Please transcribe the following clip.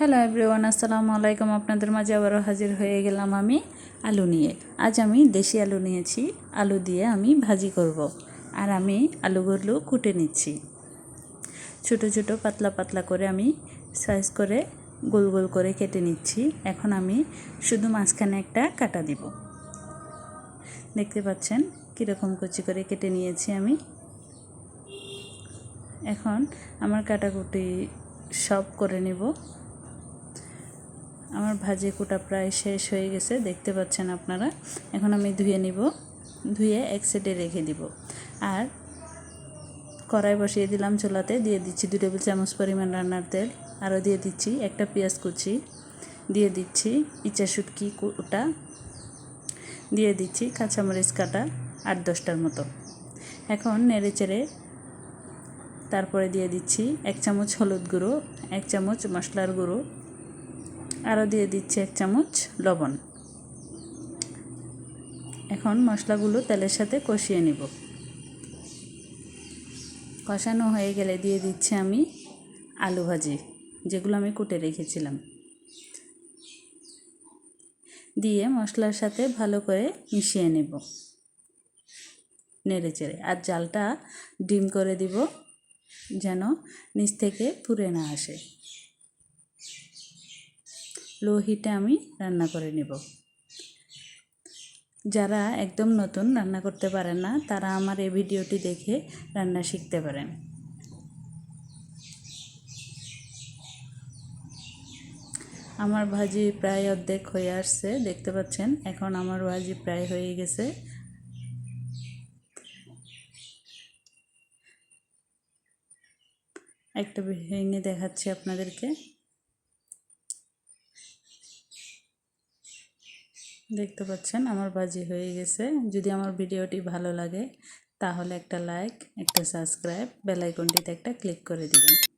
Hello everyone আসসালামু আলাইকুম। আপনাদের মাঝে আবারও হাজির হয়ে গেলাম আমি আলু নিয়ে। আজ আমি দেশি আলু নিয়েছি। আলু দিয়ে আমি ভাজি করব। আর আমি আলুগুলো কুটে নিচ্ছি। ছোট ছোট পাতলা পাতলা করে আমি সাইজ করে গোল গোল করে কেটে নিচ্ছি। এখন আমি শুধু মাঝখানে একটা কাটা দিব। দেখতে পাচ্ছেন কীরকম কুচি করে কেটে নিয়েছি আমি। এখন আমার কাটাকুটি সব করে নেব। আমার ভাজি কুটা প্রায় শেষ হয়ে গেছে, দেখতে পাচ্ছেন আপনারা। এখন আমি ধুয়ে নিব, ধুয়ে এক সাইডে রেখে দিব। আর কড়াই বসিয়ে দিলাম চুলাতে, দিয়ে দিচ্ছি দু টেবিল চামচ পরিমাণ রান্নার তেল, আরও দিয়ে দিচ্ছি একটা পেঁয়াজ কুচি, দিয়ে দিচ্ছি ইচা শুটকি কুটা, দিয়ে দিচ্ছি কাঁচামরিচ কাটা আট দশটার মতো। এখন নেড়ে চেড়ে তারপরে দিয়ে দিচ্ছি এক চামচ হলুদ গুঁড়ো, এক চামচ মশলার গুঁড়ো আরও দিয়ে দিচ্ছি এক চামচ লবণ। এখন মশলাগুলো তেলের সাথে কষিয়ে নিব। কষানো হয়ে গেলে দিয়ে দিচ্ছি আমি আলু ভাজি, যেগুলো আমি কুটে রেখেছিলাম। দিয়ে মশলার সাথে ভালো করে মিশিয়ে নেব। নেড়ে চেড়ে। আর জালটা ডিম করে দিব, যেন নিচ থেকে পুড়ে না আসে। লো হিটে আমি রান্না করে নেব। যারা একদম নতুন রান্না করতে পারেন না, তারা আমার এই ভিডিওটি দেখে রান্না শিখতে পারেন। আমার ভাজি প্রায় অর্ধেক হয়ে আসছে, দেখতে পাচ্ছেন? এখন আমার ভাজি প্রায় হয়ে গেছে। একটা ভেঙে দেখাচ্ছি আপনাদেরকে। দেখতে পাচ্ছেন আমার বাজি হয়ে গেছে। যদি আমার ভিডিওটি ভালো লাগে, তাহলে একটা লাইক, একটা সাবস্ক্রাইব বেলাইকনটিতে একটা ক্লিক করে দিবেন।